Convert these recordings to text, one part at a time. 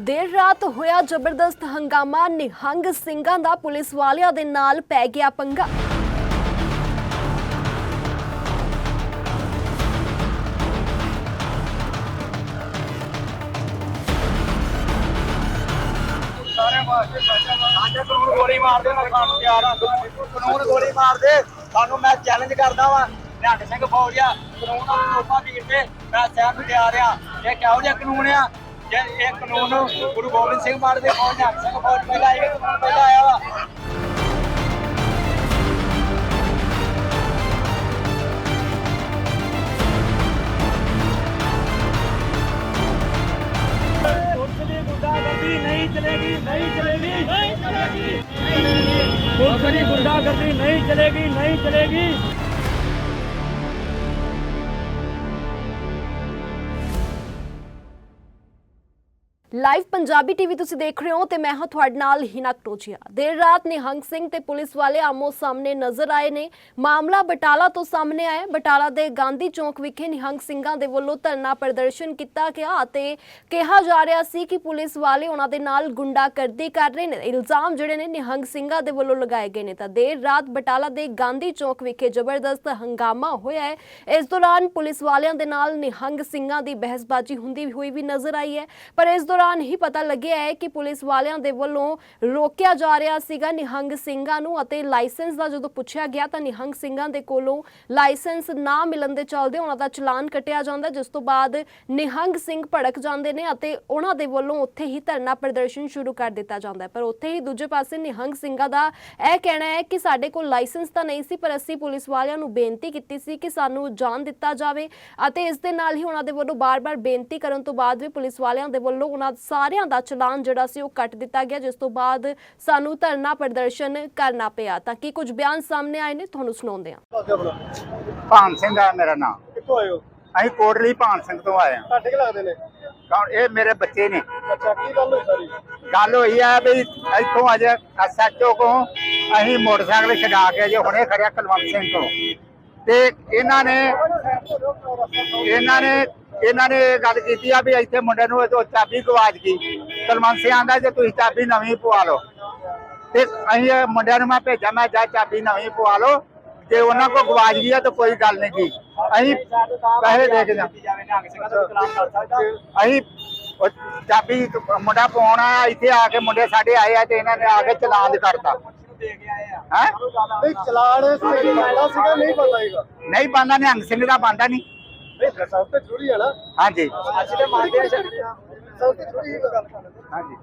ਦੇਰ ਰਾਤ ਹੋਇਆ ਜ਼ਬਰਦਸਤ ਹੰਗਾਮਾ, ਨਿਹੰਗ ਸਿੰਘਾਂ ਦਾ ਪੁਲਿਸ ਵਾਲਿਆਂ ਦੇ ਨਾਲ ਪੈ ਗਿਆ ਪੰਗਾ। ਸਾਡੇ ਕਾਨੂੰਨ ਗੋਲੀ ਮਾਰਦੇ ਮੈਂ ਖਾਣ ਤਿਆਰ ਹਾਂ। ਕਾਨੂੰਨ ਗੋਲੀ ਮਾਰਦੇ ਸਾਨੂੰ ਮੈਂ ਚੈਲੰਜ ਕਰਦਾ ਵਾਂ। ਨਿਹੰਗ ਸਿੰਘ ਫੌਜੀਆ ਕਾਨੂੰਨ ਨੂੰ ਲੋਕਾਂ ਦੀ ਇੱਥੇ ਮੈਂ ਸਹਿਣ ਤਿਆਰ ਆ। ਇਹ ਕਿਹੋ ਜਿਹਾ ਕਾਨੂੰਨ ਆ? ਜੇ ਇਹ ਕਾਨੂੰਨ ਗੁਰੂ ਗੋਬਿੰਦ ਸਿੰਘ ਮਾਰਦੇ ਫੌਜ ਨਿਹੰਗ ਸਿੰਘ ਫੌਜ ਪਹਿਲਾਂ ਇਹ ਕਾਨੂੰਨ ਪਹਿਲਾਂ ਆਇਆ ਵਾ ਪੁਲਿਸ ਦੀ ਗੁੰਡਾਗਰਦੀ ਨਹੀਂ ਚਲੇਗੀ ਨਹੀਂ ਚਲੇਗੀ ਨਹੀਂ ਚਲੇਗੀ ਪੁਲਿਸ ਦੀ ਲਾਈਵ ਪੰਜਾਬੀ ਟੀਵੀ ਤੁਸੀਂ ਦੇਖ ਰਹੇ ਹੋ ਤੇ ਮੈਂ ਹਾਂ ਤੁਹਾਡੇ ਨਾਲ ਹਿਨਾ ਟੋਚੀਆ ਦੇਰ ਰਾਤ ਨਿਹੰਗ ਸਿੰਘ ਤੇ ਪੁਲਿਸ ਵਾਲੇ ਆਮੋ ਸਾਹਮਣੇ ਨਜ਼ਰ ਆਏ ਨੇ। ਮਾਮਲਾ ਬਟਾਲਾ ਤੋਂ ਸਾਹਮਣੇ ਆਇਆ। ਬਟਾਲਾ ਦੇ ਗਾਂਧੀ ਚੌਂਕ ਵਿਖੇ ਨਿਹੰਗ ਸਿੰਘਾਂ ਦੇ ਵੱਲੋਂ ਧਰਨਾ ਪ੍ਰਦਰਸ਼ਨ ਕੀਤਾ ਗਿਆ ਅਤੇ ਕਿਹਾ ਜਾ ਰਿਹਾ ਸੀ ਕਿ ਪੁਲਿਸ ਵਾਲੇ ਉਹਨਾਂ ਦੇ ਨਾਲ ਗੁੰਡਾਗਰਦੀ ਕਰ ਰਹੇ ਨੇ। ਇਲਜ਼ਾਮ ਜਿਹੜੇ ਨੇ ਨਿਹੰਗ ਸਿੰਘਾਂ ਦੇ ਵੱਲੋਂ ਲਗਾਏ ਗਏ ਨੇ। ਤਾਂ ਦੇਰ ਰਾਤ ਬਟਾਲਾ ਦੇ ਗਾਂਧੀ ਚੌਂਕ ਵਿਖੇ ਜ਼ਬਰਦਸਤ ਹੰਗਾਮਾ ਹੋਇਆ ਹੈ। ਇਸ ਦੌਰਾਨ ਪੁਲਿਸ ਵਾਲਿਆਂ ਦੇ ਨਾਲ ਨਿਹੰਗ ਸਿੰਘਾਂ ਦੀ ਬਹਿਸਬਾਜ਼ੀ ਹੁੰਦੀ ਹੋਈ ਵੀ ਨਜ਼ਰ ਆਈ ਹੈ। ਪਰ ਇਸ ਦੌਰਾਨ ਹੀ ਪਤਾ ਲੱਗਿਆ ਹੈ ਕਿ ਪੁਲਿਸ ਵਾਲਿਆਂ ਦੇ ਵੱਲੋਂ ਰੋਕਿਆ ਜਾ ਰਿਹਾ ਸੀਗਾ ਨਿਹੰਗ ਸਿੰਘਾਂ ਨੂੰ ਅਤੇ ਲਾਇਸੈਂਸ ਦਾ ਜਦੋਂ ਪੁੱਛਿਆ ਗਿਆ ਤਾਂ ਨਿਹੰਗ ਸਿੰਘਾਂ ਦੇ ਕੋਲੋਂ ਲਾਇਸੈਂਸ ਨਾ ਮਿਲਣ ਦੇ ਚਲਦੇ ਉਹਨਾਂ ਦਾ ਚਲਾਨ ਕੱਟਿਆ ਜਾਂਦਾ, ਜਿਸ ਤੋਂ ਬਾਅਦ ਨਿਹੰਗ ਸਿੰਘ ਭੜਕ ਜਾਂਦੇ ਨੇ ਅਤੇ ਉਹਨਾਂ ਦੇ ਵੱਲੋਂ ਉੱਥੇ ਹੀ ਧਰਨਾ ਪ੍ਰਦਰਸ਼ਨ ਸ਼ੁਰੂ ਕਰ ਦਿੱਤਾ ਜਾਂਦਾ ਹੈ। ਪਰ ਉੱਥੇ ਹੀ ਦੂਜੇ ਪਾਸੇ ਨਿਹੰਗ ਸਿੰਘਾਂ ਦਾ ਇਹ ਕਹਿਣਾ ਹੈ ਕਿ ਸਾਡੇ ਕੋਲ ਲਾਇਸੈਂਸ ਤਾਂ ਨਹੀਂ ਸੀ, ਪਰ ਅਸੀਂ ਪੁਲਿਸ ਵਾਲਿਆਂ ਨੂੰ ਬੇਨਤੀ ਕੀਤੀ ਸੀ ਕਿ ਸਾਨੂੰ ਜਾਣ ਦਿੱਤਾ ਜਾਵੇ ਅਤੇ ਇਸ ਦੇ ਨਾਲ ਹੀ ਉਹਨਾਂ ਦੇ ਵੱਲੋਂ ਬਾਰ-ਬਾਰ ਬੇਨਤੀ ਕਰਨ ਤੋਂ ਬਾਅਦ ਵੀ ਪੁਲਿਸ ਵਾਲਿਆਂ ਦੇ ਵੱਲੋਂ ਉਹਨਾਂ ਸਾਰਿਆਂ ਦਾ ਚਲਾਨ ਜਿਹੜਾ ਸੀ ਉਹ ਕੱਟ ਦਿੱਤਾ ਗਿਆ ਜਿਸ ਤੋਂ ਬਾਅਦ ਸਾਨੂੰ ਧਰਨਾ ਪ੍ਰਦਰਸ਼ਨ ਕਰਨਾ ਪਿਆ। ਤਾਂ ਕਿ ਕੁਝ ਬਿਆਨ ਸਾਹਮਣੇ ਆਏ ਨੇ? ਤੁਹਾਨੂੰ ਸੁਣਾਉਂਦੇ ਹਾਂ। ਭਾਨ ਸਿੰਘ ਆ ਮੇਰਾ ਨਾਮ। ਕਿੱਥੋਂ ਆਏ ਹੋ? ਅਸੀਂ ਕੋਟਲੀ ਭਾਨ ਸਿੰਘ ਤੋਂ ਆਏ ਹਾਂ। ਤੁਹਾਡੇ ਕਿ ਲੱਗਦੇ ਨੇ? ਕੌਣ? ਇਹ ਮੇਰੇ ਬੱਚੇ ਨੇ। ਅੱਛਾ ਕੀ ਗੱਲ ਹੋਈ ਸਾਰੀ? ਗੱਲ ਹੋਈ ਆ ਵੀ ਇੱਥੋਂ ਅੱਜ ਐਸਐਚਓ ਕੋ ਅਸੀਂ ਮੋਟਰਸਾਈਕਲ ਛਡਾ ਕੇ ਜੇ ਹੁਣੇ ਖੜਿਆ ਕੁਲਵੰਤ ਸਿੰਘ ਤੋਂ ਤੇ ਇਹਨਾਂ ਨੇ ਇਹਨਾਂ ਨੇ ਇਹਨਾਂ ਨੇ ਇਹ ਗੱਲ ਕੀਤੀ ਆ ਵੀ ਇੱਥੇ ਮੁੰਡੇ ਨੂੰ ਇਹ ਚਾਬੀ ਗਵਾਚ ਗਈ ਕੁਲਵੰਤ ਸਿੰਘ ਆਂਦਾ ਜੇ ਤੁਸੀਂ ਚਾਬੀ ਨਵੀਂ ਪਵਾ ਲਓ। ਤੇ ਅਸੀਂ ਇਹ ਮੁੰਡਿਆਂ ਨੂੰ ਮੈਂ ਭੇਜਿਆ ਮੈਂ ਜਾ ਚਾਬੀ ਨਵੀਂ ਪਵਾ ਲਓ। ਜੇ ਉਹਨਾਂ ਕੋ ਗਵਾਚ ਗਈ ਆ ਤਾਂ ਕੋਈ ਗੱਲ ਨਹੀਂ ਕੀ ਅਸੀਂ ਪੈਸੇ ਦੇ ਕੇ ਜਾ ਅਸੀਂ ਉਹ ਚਾਬੀ ਮੁੰਡਾ ਪਾਉਣ ਇੱਥੇ ਆ ਕੇ ਮੁੰਡੇ ਸਾਡੇ ਆਏ ਆ ਤੇ ਇਹਨਾਂ ਨੇ ਆ ਕੇ ਚਲਾਨ ਕਰਤਾ। ਹੈ? ਨਹੀਂ ਚਲਾਨ ਸੀਗਾ ਨਹੀਂ ਪਤਾ ਹੈਗਾ। ਨਹੀਂ ਬੰਦਾ ਨਿਹੰਗ ਸਿੰਘ ਦਾ ਬੰਦਾ ਨਹੀਂ। ਨਹੀਂ ਸਭ ਤੇ ਜ਼ਰੂਰੀ ਹੈ ਨਾ। ਹਾਂਜੀ। ਅਸੀਂ ਤੇ ਮੰਨਦੇ ਆ ਸਭ ਤੇ ਜ਼ਰੂਰੀ ਹੈ ਗੱਲ ਹਾਂਜੀ।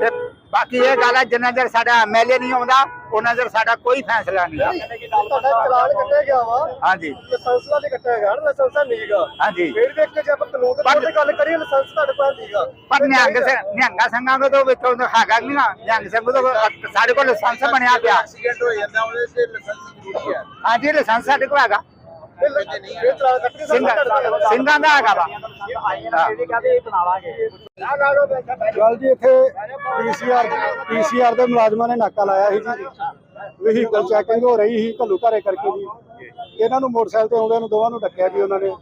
ਤੇ ਬਾਕੀ ਇਹ ਗੱਲ ਹੈ ਜਿੰਨਾ ਚਿਰ ਸਾਡਾ ਐਮਐਲਏ ਨਹੀਂ ਆਉਂਦਾ ਉਹਨਾਂ ਚਿਰ ਸਾਡਾ ਕੋਈ ਫੈਸਲਾ ਨਹੀਂ ਆ। ਤੁਹਾਡਾ ਚਲਾਨ ਕੱਟਿਆ ਗਿਆ ਵਾ। ਹਾਂਜੀ। ਲਾਇਸੈਂਸ ਦਾ ਨਹੀਂ ਕੱਟਿਆ ਗਿਆ ਲਾਇਸੈਂਸ ਨਹੀਂਗਾ ਹਾਂਜੀ। ਫਿਰ ਵੀ ਇੱਕ ਜੇ ਆਪਾਂ ਕਾਨੂੰਨ ਦੇ ਗੱਲ ਕਰੀਏ ਲਾਇਸੈਂਸ ਤੁਹਾਡੇ ਕੋਲ ਨਹੀਂਗਾ ਪਰ ਨਿਹੰਗ ਸਿੰਘ ਨਿਹੰਗਾ ਸਿੰਘਾਂ ਕੋ ਤੋਂ ਵਿੱਚੋਂ ਹੈਗਾ ਨਹੀਂ ਨਾ। ਨਿਹੰਗ ਸਿੰਘ ਤੋਂ ਸਾਡੇ ਕੋਲ ਲਾਇਸੈਂਸ ਬਣਿਆ ਪਿਆ। ਐਕਸੀਡੈਂਟ ਹੋ ਜਾਂਦਾ ਉਹਦੇ ਤੇ ਲਾਇਸੈਂਸ ਜ਼ਰੂਰੀ ਹੈ ਹਾਂਜੀ ਲਾਇਸੈਂਸ ਸਾਡੇ ਕੋਲ ਹੈਗਾ। ਕੇ ਸਿੰਘਾਂ ਦਾ ਹੈਗਾ ਵਾ। ਹਾਂ। ਇਹ ਕਹਿੰਦੇ ਇਹ ਬਣਾ ਲਾਂਗੇ ਗੱਲ ਜੀ ਇੱਥੇ ਪੀਸੀਆਰ ਪੀਸੀਆਰ ਦੇ ਮੁਲਾਜ਼ਮਾਂ ਨੇ ਨਾਕਾ ਲਾਇਆ ਸੀ ਜੀ। ਵਹੀਕਲ ਚੈਕਿੰਗ ਹੋ ਰਹੀ ਸੀ ਘੱਲੂ ਘਰੇ ਕਰਕੇ ਜੀ। ਇਹਨਾਂ ਨੂੰ ਮੋਟਰਸਾਈਕਲ ਤੇ ਆਉਂਦਿਆਂ ਨੂੰ ਦੋਵਾਂ ਨੂੰ ਡੱਕਿਆ ਜੀ ਉਹਨਾਂ ਨੇ।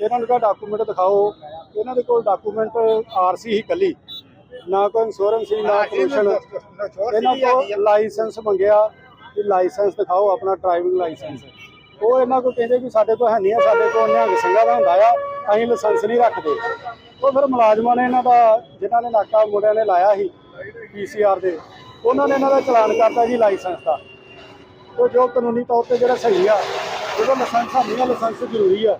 ਇਹਨਾਂ ਨੂੰ ਕਿਹਾ ਡਾਕੂਮੈਂਟ ਦਿਖਾਓ। ਇਹਨਾਂ ਦੇ ਕੋਲ ਡਾਕੂਮੈਂਟ ਆਰਸੀ ਹੀ ਕੱਲੀ। ਨਾ ਕੋਈ ਇੰਸ਼ੋਰੈਂਸ ਸੀ ਨਾ ਪੋਲੂਸ਼ਨ ਇਹਨਾਂ ਕੋਲ ਲਾਇਸੈਂਸ ਮੰਗਿਆ ਕਿ ਲਾਇਸੈਂਸ ਦਿਖਾਓ ਆਪਣਾ ਡਰਾਈਵਿੰਗ ਲਾਇਸੈਂਸ ਉਹ ਇਹਨਾਂ ਕੋਲ ਕਹਿੰਦੇ ਵੀ ਸਾਡੇ ਕੋਲ ਹੈ ਨਹੀਂ ਆ ਸਾਡੇ ਕੋਲ ਨਿਹੰਗ ਸਿੰਘਾਂ ਦਾ ਹੁੰਦਾ ਆ ਅਸੀਂ ਲਾਇਸੈਂਸ ਨਹੀਂ ਰੱਖਦੇ। ਉਹ ਫਿਰ ਮੁਲਾਜ਼ਮਾਂ ਨੇ ਇਹਨਾਂ ਦਾ ਜਿਨ੍ਹਾਂ ਨੇ ਨਾਕਾ ਮੁੰਡਿਆਂ ਨੇ ਲਾਇਆ ਸੀ ਪੀਸੀਆਰ ਦੇ ਉਹਨਾਂ ਨੇ ਇਹਨਾਂ ਦਾ ਚਲਾਨ ਕਰਤਾ ਜੀ ਲਾਇਸੈਂਸ ਦਾ। ਤੇ ਜੋ ਕਾਨੂੰਨੀ ਤੌਰ ਤੇ ਜਿਹੜਾ ਸਹੀ ਆ ਜਦੋਂ ਲਾਇਸੈਂਸ ਨਹੀਂ ਆ ਲਾਇਸੈਂਸ ਜ਼ਰੂਰੀ ਆ।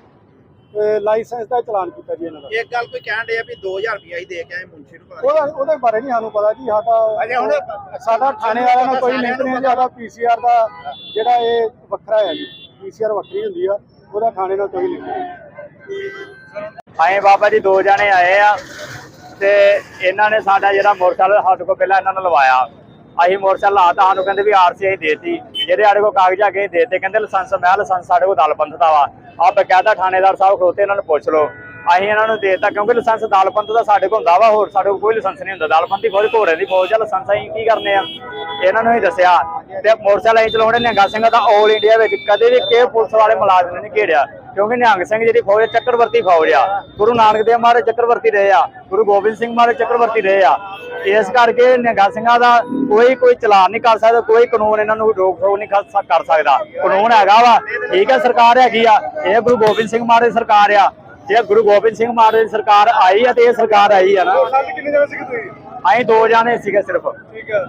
ਤੇ ਲਾਇਸੈਂਸ ਦਾ ਚਲਾਨ ਕੀਤਾ ਜੀ ਇਹਨਾਂ ਦਾ। ਇੱਕ ਗੱਲ ਕੋਈ ਕਹਿਣ ਦੇ ਆ ਵੀ 2000 ਰੁਪਇਆ ਹੀ ਦੇ ਕੇ ਆਏ ਮੁੰਸ਼ੀ ਨੂੰ ਉਹਦਾ ਉਹਦੇ ਬਾਰੇ ਨਹੀਂ ਸਾਨੂੰ ਪਤਾ ਜੀ ਸਾਡਾ ਅਜੇ ਹੁਣ ਸਾਡਾ ਥਾਣੇ ਵਾਲਿਆਂ ਨਾਲ ਕੋਈ ਲਿੰਕ ਨਹੀਂ ਸਾਡਾ ਪੀਸੀਆਰ ਦਾ ਜਿਹੜਾ ਇਹ ਵੱਖਰਾ ਹੈ ਜੀ। ਪੀਸੀਆਰ ਵੱਖਰੀ ਹੁੰਦੀ ਆ, ਉਹਦਾ ਥਾਣੇ ਨਾਲ ਕੋਈ ਲਿੰਕ ਆਏ ਬਾਬਾ ਜੀ ਦੋ ਜਣੇ ਆਏ ਆ ਤੇ ਇਹਨਾਂ ਨੇ ਸਾਡਾ ਜਿਹੜਾ ਮੋਟਰਸਾਈਕਲ ਸਾਡੇ ਕੋਲ ਪਹਿਲਾਂ ਇਹਨਾਂ ਨੇ ਲਵਾਇਆ। ਅਸੀਂ ਮੋਟਰਸਾਈਕਲ ਲਾਤਾ, ਸਾਨੂੰ ਕਹਿੰਦੇ ਵੀ ਆਰਸੀ ਅਸੀਂ ਦੇਤੀ। ਜਿਹੜੇ ਸਾਡੇ ਕੋਲ ਕਾਗਜ਼ ਆ ਕੇ ਦੇਤੇ, ਕਹਿੰਦੇ ਲਾਇਸੈਂਸ, ਮੈਂ ਲਾਇਸੈਂਸ ਸਾਡੇ ਕੋਲ ਦਲਪੰਥ ਦਾ ਵਾ। ਆ ਬਕਾਇਦਾ ਥਾਣੇਦਾਰ ਸਾਹਿਬ ਖੋਤੇ ਇਹਨਾਂ ਨੂੰ ਪੁੱਛ ਲਓ। ਅਸੀਂ ਇਹਨਾਂ ਨੂੰ ਦੇਤਾ ਕਿਉਂਕਿ ਲਾਇਸੈਂਸ ਦਲਪੰਥ ਦਾ ਸਾਡੇ ਕੋਲ ਹੁੰਦਾ ਵਾ, ਹੋਰ ਸਾਡੇ ਕੋਲ ਕੋਈ ਲਾਇਸੈਂਸ ਨਹੀਂ ਹੁੰਦਾ। ਦਲਪੰਥੀ ਫੌਜ ਘੋੜੇ ਦੀ ਫੌਜ ਆ, ਲਾਇਸੈਂਸ ਅਸੀਂ ਕੀ ਕਰਨੇ ਆ? ਇਹਨਾਂ ਨੂੰ ਹੀ ਦੱਸਿਆ। ਤੇ ਮੋਟਰਸਾਈਕਲ ਅਸੀਂ ਚਲਾਉਣੇ ਨਿਹੰਗਾ ਸਿੰਘ ਦਾ 올 ਇੰਡੀਆ ਵਿੱਚ। ਕਦੇ ਵੀ ਕਿਸੇ ਪੁਲਿਸ ਵਾਲੇ ਮੁਲਾਜ਼ਮ ਨੇ ਨਹੀਂ ਘੇੜਿਆ ਕਿਉਂਕਿ ਨਿਹੰਗ ਸਿੰਘ ਜਿਹੜੀ ਫੌਜ ਚੱਕਰਵਰਤੀ ਫੌਜ ਆ। ਗੁਰੂ ਨਾਨਕ ਦੇਵ ਮਹਾਰਾਜ ਚੱਕਰਵਰਤੀ ਰਹੇ ਆ। ਗੁਰੂ ਗੋਬਿੰਦ ਸਿੰਘ ਮਹਾਰਾਜ ਚੱਕਰਵਰਤੀ ਰਹੇ ਆ। ਇਸ ਕਰਕੇ ਨਿਹੰਗਾਂ ਸਿੰਘਾਂ ਦਾ ਕੋਈ ਕੋਈ ਚਲਾਨ ਨਹੀਂ ਕਰ ਸਕਦਾ, ਕੋਈ ਕਾਨੂੰਨ ਇਹਨਾਂ ਨੂੰ ਰੋਕ ਟੋਕ ਨਹੀਂ ਕਰ ਸਕਦਾ। ਕਾਨੂੰਨ ਹੈਗਾ ਵਾ। ਠੀਕ ਹੈ, ਸਰਕਾਰ ਹੈਗੀ ਆ। ਇਹ ਗੁਰੂ ਗੋਬਿੰਦ ਸਿੰਘ ਮਹਾਰਾਜ ਸਰਕਾਰ ਆ। ਜੇ ਗੁਰੂ ਗੋਬਿੰਦ ਸਿੰਘ ਮਹਾਰਾਜ ਦੀ ਸਰਕਾਰ ਆਈ ਆ ਤੇ ਇਹ ਸਰਕਾਰ ਆਈ ਆ ਨਾ। ਸਾਡੇ ਕਿੰਨੇ ਜਣੇ ਸੀ ਤੁਸੀਂ? ਅਸੀਂ ਦੋ ਜਾਣੇ ਸੀਗੇ ਸਿਰਫ।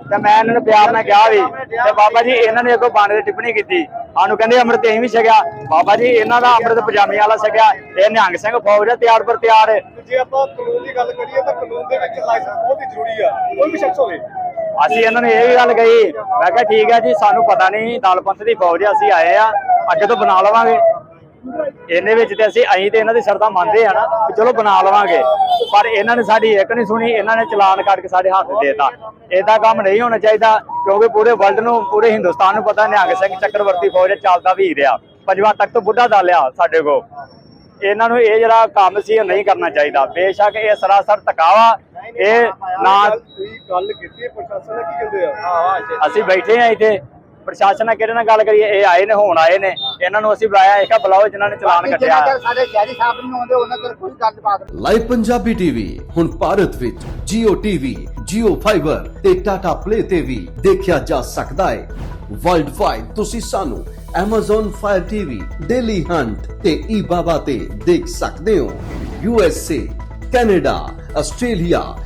ਤੇ ਮੈਂ ਇਹਨਾਂ ਨੂੰ ਪਿਆਰ ਨਾਲ ਕਿਹਾ ਵੀ ਤੇ ਬਾਬਾ ਜੀ ਇਹਨਾਂ ਨੇ ਅੱਗੋਂ ਬਾਣੇ ਦੀ ਟਿੱਪਣੀ ਕੀਤੀ। ਸਾਨੂੰ ਕਹਿੰਦੇ ਅੰਮ੍ਰਿਤ ਅਸੀਂ ਵੀ ਛਕਿਆ। ਬਾਬਾ ਜੀ ਇਹਨਾਂ ਦਾ ਅੰਮ੍ਰਿਤ ਪਜਾਮੀ ਵਾਲਾ ਛਕਿਆ। ਇਹ ਨਿਹੰਗ ਸਿੰਘ ਫੌਜ ਹੈ ਤਿਆਰ ਪਰ ਤਿਆਰ। ਜੇ ਆਪਾਂ ਕਾਨੂੰਨ ਦੀ ਗੱਲ ਕਰੀਏ ਤਾਂ ਕਾਨੂੰਨ ਦੇ ਵਿੱਚ ਲਾਇਸੈਂਸ ਬਹੁਤ ਹੀ ਜ਼ਰੂਰੀ ਆ। ਕੋਈ ਵੀ ਸ਼ਖਸ ਹੋਵੇ। ਅਸੀਂ ਇਹਨਾਂ ਨੂੰ ਇਹ ਵੀ ਗੱਲ ਕਹੀ। ਮੈਂ ਕਿਹਾ ਠੀਕ ਹੈ ਜੀ ਸਾਨੂੰ ਪਤਾ ਨਹੀਂ ਦਲ ਪੰਥ ਦੀ ਫੌਜ ਅਸੀਂ ਆਏ ਆ। ਅੱਗੇ ਤੋਂ ਬਣਾ ਲਵਾਂਗੇ। ਇਹਨੇ ਵਿੱਚ ਤੇ ਅਸੀਂ ਅਸੀਂ ਤੇ ਇਹਨਾਂ ਦੀ ਸ਼ਰਤਾਂ ਮੰਨਦੇ ਆ ਨਾ ਕਿ ਚਲੋ ਬਣਾ ਲਵਾਂਗੇ। ਪਰ ਇਹਨਾਂ ਨੇ ਸਾਡੀ ਇੱਕ ਨਹੀਂ ਸੁਣੀ ਇਹਨਾਂ ਨੇ ਚਲਾਨ ਕੱਟ ਕੇ ਸਾਡੇ ਹੱਥ ਦੇਤਾ। ਏਦਾਂ ਕੰਮ ਨਹੀਂ ਹੋਣਾ ਚਾਹੀਦਾ ਕਿਉਂਕਿ ਪੂਰੇ ਵਰਲਡ ਨੂੰ ਪੂਰੇ ਹਿੰਦੁਸਤਾਨ ਨੂੰ ਪਤਾ ਨਿਹੰਗ ਸਿੰਘ ਚੱਕਰਵਰਤੀ ਫੌਜ ਚੱਲਦਾ ਵੀਰ ਆ ਪੰਜਵਾਂ ਤੱਕ ਤੋਂ ਬੁੱਢਾ ਦਲ ਆ ਸਾਡੇ ਕੋਲ। ਇਹਨਾਂ ਨੂੰ ਇਹ ਜਿਹੜਾ ਕੰਮ ਸੀ ਉਹ ਨਹੀਂ ਕਰਨਾ ਚਾਹੀਦਾ। ਬੇਸ਼ੱਕ ਇਹ ਸਰਾਸਰ ਧਕਾਵਾ ਇਹ ਨਾ ਗੱਲ ਕੀਤੀ ਪ੍ਰਸ਼ਾਸਨ ਕੀ ਕਹਿੰਦੇ ਆ? ਅਸੀਂ ਬੈਠੇ ਆ ਇੱਥੇ। ਪ੍ਰਸ਼ਾਸਨ ਨਾਲ ਕਿਹੜੇ ਨਾਲ ਗੱਲ ਕਰੀਏ? ਇਹ ਆਏ ਨੇ ਹੁਣ ਆਏ ਨੇ। ਇਹਨਾਂ ਨੂੰ ਅਸੀਂ ਬੁਲਾਇਆ ਇਹ ਕਾ ਬੁਲਾਓ ਜਿਨ੍ਹਾਂ ਨੇ ਚਲਾਨ ਕੱਟਿਆ। ਸਾਡੇ ਸ਼ਹਿਰੀ ਸਾਹਿਬ ਨਹੀਂ ਆਉਂਦੇ ਉਹਨਾਂ ਚਿਰ ਕੋਈ ਗੱਲਬਾਤ ਨਹੀਂ। ਲਾਈਵ ਪੰਜਾਬੀ ਟੀਵੀ ਹੁਣ ਭਾਰਤ ਵਿੱਚ Jio TV, Jio Fiber ਤੇ Tata Play ਤੇ ਵੀ ਦੇਖਿਆ ਜਾ ਸਕਦਾ ਹੈ। ਵਰਲਡ ਵਾਈਡ ਤੁਸੀਂ ਸਾਨੂੰ Amazon Fire TV, Daily Hunt ਤੇ eBaba ਤੇ ਦੇਖ ਸਕਦੇ ਹੋ। USA, Canada, Australia,